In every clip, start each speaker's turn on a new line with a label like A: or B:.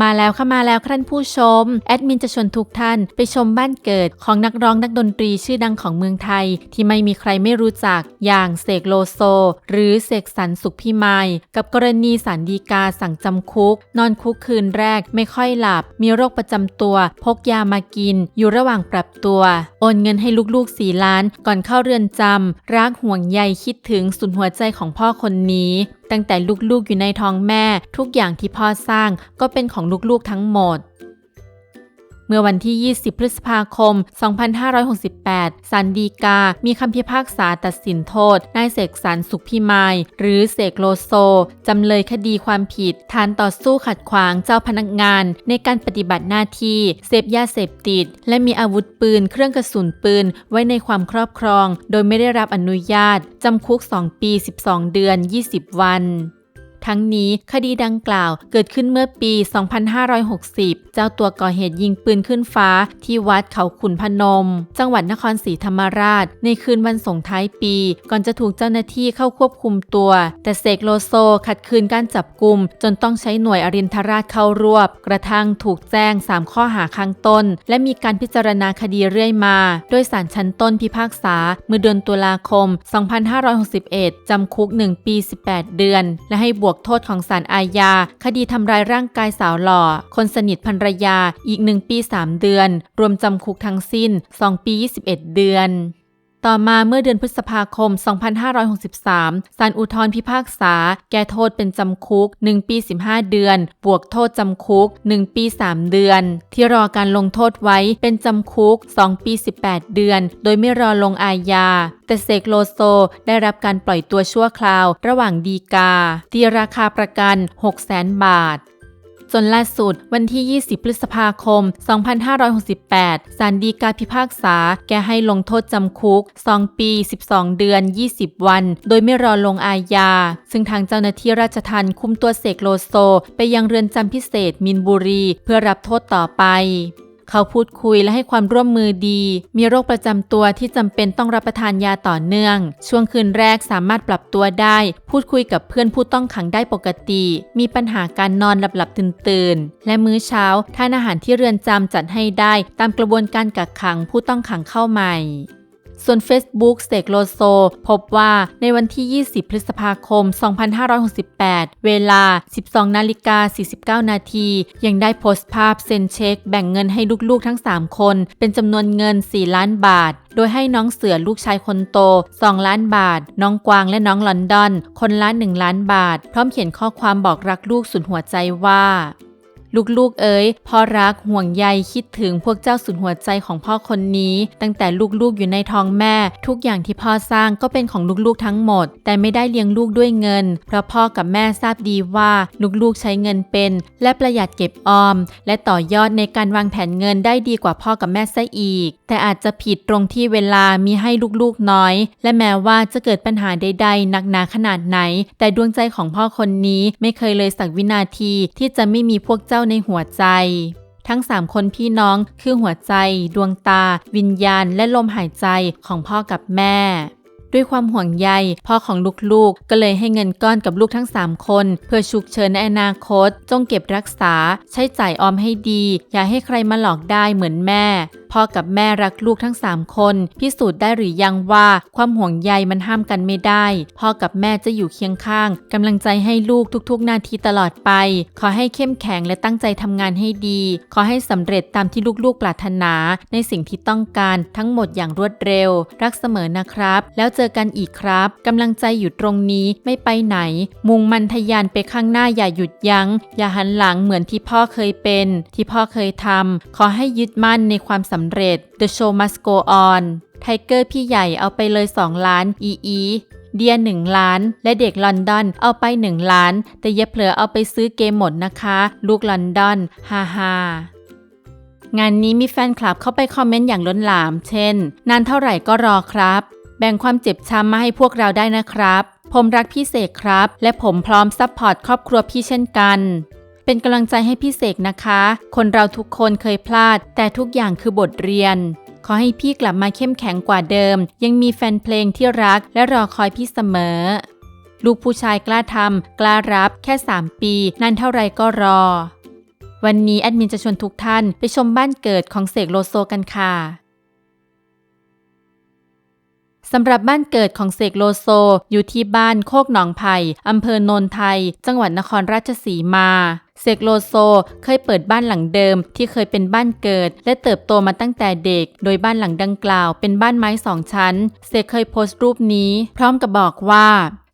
A: มาแล้วค่ะมาแล้วท่านผู้ชม แอดมินจะชวนทุกท่านไปชมบ้านเกิดของนักร้องนักดนตรีชื่อดังของเมืองไทย ที่ไม่มีใครไม่รู้จักอย่างเสกโลโซ หรือเสกสรรสุขพิมายกับกรณีสารดีกาสั่งจำคุก นอนคุกคืนแรกไม่ค่อยหลับ มีโรคประจำตัว พกยามากิน อยู่ระหว่างปรับตัว โอนเงินให้ลูกๆสี่ล้าน ก่อนเข้าเรือนจำรักห่วงใยคิดถึงสุนหัวใจของพ่อคนนี้ ตั้งแต่ลูกๆอยู่ในท้องแม่ ทุกอย่างที่พ่อสร้างก็เป็นของลูกๆทั้งหมด มื่อวันที่ 20 พฤษภาคม 2568ศาลฎีกา มีคำพิพากษาตัดสินโทษ นายเสกสรรสุขพิมาย หรือเสกโลโซ จำเลยคดีความผิด ฐานต่อสู้ขัดขวางเจ้าพนักงาน ในการปฏิบัติหน้าที่ เสพยาเสพติด และมีอาวุธปืน เครื่องกระสุนปืน ไว้ในความครอบครอง โดยไม่ได้รับอนุญาต จำคุก 2 ปี 12 เดือน 20 วัน ทั้งนี้คดีดังกล่าวเกิดขึ้นเมื่อปี 2560 เจ้าตัวก่อเหตุยิงปืนขึ้นฟ้า ที่วัดเขาขุนพนม จังหวัดนครศรีธรรมราช ในคืนวันส่งท้ายปี ก่อนจะถูกเจ้าหน้าที่เข้าควบคุมตัว แต่เสกโลโซขัดขืนการจับกลุ่มจนต้องใช้หน่วยอรินทราชเข้ารวบ กระทั่งถูกแจ้ง 3 ข้อหาข้างต้น และมีการพิจารณาคดีเรื่อยมา โดยสารชั้นต้นพิพากษาเมื่อเดือนตุลาคม 2561 จำคุก 1 ปี 18 เดือน และให้บวกโทษของศาลอาญา คดีทำร้ายร่างกายสาวหล่อ คนสนิทภรรยาอีก 1 ปี 3 เดือน รวมจำคุกทั้งสิ้น 2 ปี 21 เดือน ต่อมาเมื่อเดือนพฤษภาคม 2563 ศาลอุทธรพิพากษา แก้โทษเป็นจำคุก 1 ปี 15 เดือน บวกโทษจำคุก 1 ปี 3 เดือน ที่รอการลงโทษไว้เป็นจำคุก 2 ปี 18 เดือน โดยไม่รอลงอาญาแต่เสกโลโซได้รับการปล่อยตัวชั่วคราว ระหว่างดีกาตีราคาประกัน 600,000 บาท ส่วนล่าสุดวันที่ 20 พฤษภาคม 2568 ศาลฎีกาพิพากษา แก้ให้ลงโทษจำคุก 2 ปี 12 เดือน 20 วัน โดยไม่รอลงอาญา ซึ่งทางเจ้าหน้าที่ราชทัณฑ์คุมตัวเสกโลโซ ไปยังเรือนจำพิเศษมินบุรี เพื่อรับโทษต่อไป เขาพูดคุยและให้ความร่วมมือดี มีโรคประจำตัวที่จำเป็นต้องรับประทานยาต่อเนื่อง ช่วงคืนแรกสามารถปรับตัวได้ พูดคุยกับเพื่อนผู้ต้องขังได้ปกติ มีปัญหาการนอนหลับหลับตื่นๆและมื้อเช้าทานอาหารที่เรือนจำจัดให้ได้ ตามกระบวนการกักขังผู้ต้องขังเข้าใหม่ ส่วน Facebook เสกโลโซพบว่าในวันที่ 20 พฤษภาคม 2568 เวลา 12 นาฬิกา 49 นาที ยังได้โพสต์ภาพเซ็นเช็ค แบ่งเงินให้ลูกๆทั้ง 3 คน เป็นจำนวนเงิน 4 ล้านบาท โดยให้น้องเสือลูกชายคนโต 2 ล้านบาท น้องกวางและน้องลอนดอน คนละ1ล้านบาท พร้อมเขียนข้อความบอกรักลูกสุดหัวใจว่า ลูกๆ เอ๋ยพ่อรักห่วงใยคิดถึงพวกเจ้าสุดหัวใจของพ่อคนนี้ ตั้งแต่ลูกๆอยู่ในท้องแม่ ทุกอย่างที่พ่อสร้างก็เป็นของลูกๆทั้งหมด แต่ไม่ได้เลี้ยงลูกด้วยเงิน เพราะพ่อกับแม่ทราบดีว่าลูกๆใช้เงินเป็น และประหยัดเก็บออม และต่อยอดในการวางแผนเงินได้ดีกว่าพ่อกับแม่ซะอีก แต่อาจจะผิดตรงที่เวลามีให้ลูกๆน้อย และแม้ว่าจะเกิดปัญหาใดๆหนักหนาขนาดไหน แต่ดวงใจของพ่อคนนี้ไม่เคยเลยสักวินาทีที่จะไม่มีพวกเจ้าในหัวใจ ทั้ง3คนพี่น้องคือหัวใจ ดวงตา วิญญาณ และลมหายใจของพ่อกับแม่ ด้วยความห่วงใยพ่อของลูกๆ ก็เลยให้เงินก้อนกับลูกทั้ง 3 คน เพื่อฉุกเฉินในอนาคต จงเก็บรักษา ใช้จ่ายออมให้ดี อย่าให้ใครมาหลอกได้เหมือนแม่ พ่อกับแม่รักลูกทั้ง 3 คน พิสูจน์ได้หรือยังว่าความห่วงใยมันห้ามกันไม่ได้ พ่อกับแม่จะอยู่เคียงข้างกำลังใจให้ลูกทุกๆ นาทีตลอดไป ขอให้เข้มแข็งและตั้งใจทำงานให้ดี ขอให้สำเร็จตามที่ลูกๆปรารถนา ในสิ่งที่ต้องการทั้งหมดอย่างรวดเร็ว รักเสมอนะครับ แล้วเจอกันอีกครับกำลังใจอยู่ตรงนี้ไม่ไปไหน มุ่งมันทะยานไปข้างหน้าอย่าหยุดยัง้ง อย่าหันหลังเหมือนที่พ่อเคยเป็น ที่พ่อเคยทำขอให้ยึดมั่นในความสำเร็จ The show must go on ไทเกอร์พี่ใหญ่เอาไปเลย 2 ล้าน อีอีเดีย1ล้าน และเด็กลอนดอนเอาไป 1 ล้าน แต่อย่าเผลอเอาไปซื้อเกมหมดนะคะ ลูกลอนดอนฮ่าฮ่างานนี้มีแฟนคลับเข้าไปคอมเมนต์อย่างล้นหลาม เช่น นานเท่าไหร่ก็รอครับ แบ่งความเจ็บช้ำมาให้พวกเราได้นะครับ ผมรักพี่เสกครับ และผมพร้อมซัพพอร์ตครอบครัวพี่เช่นกัน เป็นกำลังใจให้พี่เสกนะคะ คนเราทุกคนเคยพลาด แต่ทุกอย่างคือบทเรียน ขอให้พี่กลับมาเข้มแข็งกว่าเดิม ยังมีแฟนเพลงที่รักและรอคอยพี่เสมอ ลูกผู้ชายกล้าทำกล้ารับ แค่ 3 ปี นั่นเท่าไรก็รอวันนี้แอดมินจะชวนทุกท่านไปชมบ้านเกิดของเสกโลโซกันค่ะ สำหรับบ้านเกิดของเสกโลโซ อยู่ที่บ้านโคกหนองไผ่อำเภอโนนไทย จังหวัดนครราชสีมาเสกโลโซเคยเปิดบ้านหลังเดิมที่เคยเป็นบ้านเกิด และเติบโตมาตั้งแต่เด็ก โดยบ้านหลังดังกล่าวเป็นบ้านไม้สองชั้น เสกเคยโพสต์รูปนี้ พร้อมกับบอกว่า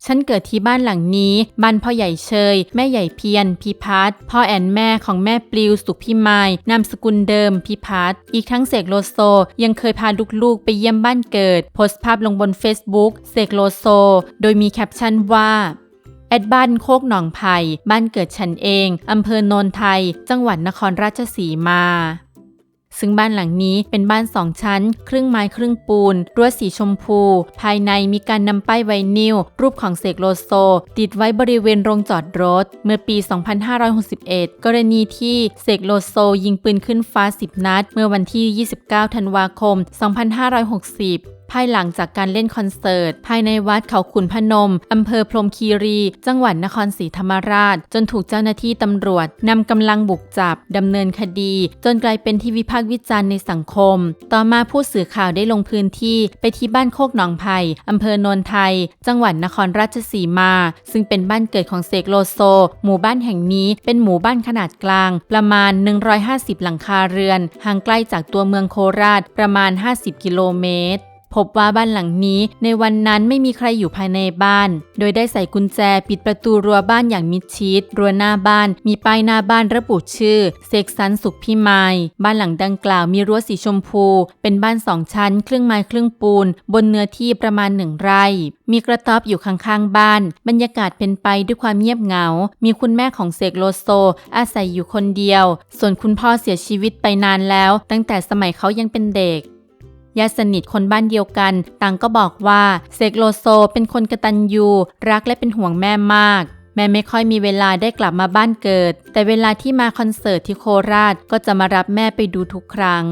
A: ฉันเกิดที่บ้านหลังนี้ บ้านพ่อใหญ่เชย แม่ใหญ่เพียรพิพัฒน์ พ่อแอนแม่ของแม่ปลิว สุขพิมายนามสกุลเดิม พิพัฒน์ อีกทั้งเสกโลโซ ยังเคยพาลูกๆ ไปเยี่ยมบ้านเกิด โพสต์ภาพลงบน Facebook เสกโลโซ โดยมีแคปชั่นว่าแอดบ้านโคกหนองไผ่บ้านเกิดฉันเอง อำเภอโนนไทย จังหวัดนครราชสีมา ซึ่งบ้านหลังนี้เป็นบ้านสองชั้น ครึ่งไม้ครึ่งปูนรั้วสีชมพู ภายในมีการนำป้ายไวนิลรูปของเสกโลโซ ติดไว้บริเวณโรงจอดรถ เมื่อปี 2561 กรณีที่เสกโลโซยิงปืนขึ้นฟ้า 10 นัด เมื่อวันที่ 29 ธันวาคม 2560 ภายหลังจากการเล่นคอนเสิร์ต ภายในวัดเขาขุนพนม อำเภอพรมคีรี จังหวัดนครศรีธรรมราช จนถูกเจ้าหน้าที่ตำรวจนำกำลังบุกจับดำเนินคดี จนกลายเป็นที่วิพากษ์วิจารณ์ในสังคม ต่อมาผู้สื่อข่าวได้ลงพื้นที่ไปที่บ้านโคกหนองไผ่อำเภอโนนไทย จังหวัดนครราชสีมา ซึ่งเป็นบ้านเกิดของเสกโลโซ หมู่บ้านแห่งนี้เป็นหมู่บ้านขนาดกลาง ประมาณ 150 หลังคาเรือน ห่างไกลจากตัวเมืองโคราชประมาณ 50 กิโลเมตร พบว่าบ้านหลังนี้ในวันนั้นไม่มีใครอยู่ภายในบ้าน โดยได้ใส่กุญแจปิดประตูรั้วบ้านอย่างมิดชิด รั้วหน้าบ้านมีป้ายหน้าบ้านระบุชื่อเสกสรรสุขพิมาย บ้านหลังดังกล่าวมีรั้วสีชมพู เป็นบ้านสองชั้น ครึ่งไม้ครึ่งปูน บนเนื้อที่ประมาณหนึ่งไร่ มีกระต๊อบอยู่ข้างๆบ้าน บรรยากาศเป็นไปด้วยความเงียบเหงา มีคุณแม่ของเสกโลโซ อาศัยอยู่คนเดียว ส่วนคุณพ่อเสียชีวิตไปนานแล้ว ตั้งแต่สมัยเขายังเป็นเด็ก ญาติสนิทคนบ้านเดียวกัน ต่างก็บอกว่าเซกโลโซเป็นคนกระตันยูรักและเป็นห่วงแม่มากแม่ไม่ค่อยมีเวลาได้กลับมาบ้านเกิด แต่เวลาที่มาคอนเสิร์ตที่โคราชก็จะมารับแม่ไปดูทุกครั้ง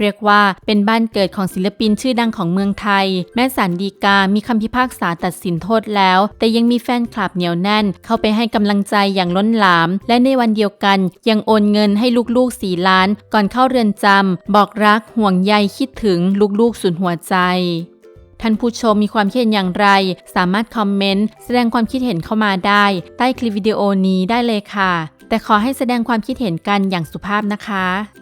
A: เรียกว่าเป็นบ้านเกิดของศิลปินชื่อดังของเมืองไทย แม้ศาลฎีกา มีคำพิพากษาตัดสินโทษแล้ว แต่ยังมีแฟนคลับเหนียวแน่น เข้าไปให้กำลังใจอย่างล้นหลาม และในวันเดียวกัน ยังโอนเงินให้ลูกๆสี่ล้าน ก่อนเข้าเรือนจำบอกรักห่วงใยคิดถึงลูกๆสุดหัวใจท่านผู้ชมมีความคิดเห็นอย่างไร สามารถคอมเมนต์แสดงความคิดเห็นเข้ามาได้ ใต้คลิปวิดีโอนี้ได้เลยค่ะ แต่ขอให้แสดงความคิดเห็นกันอย่างสุภาพนะคะ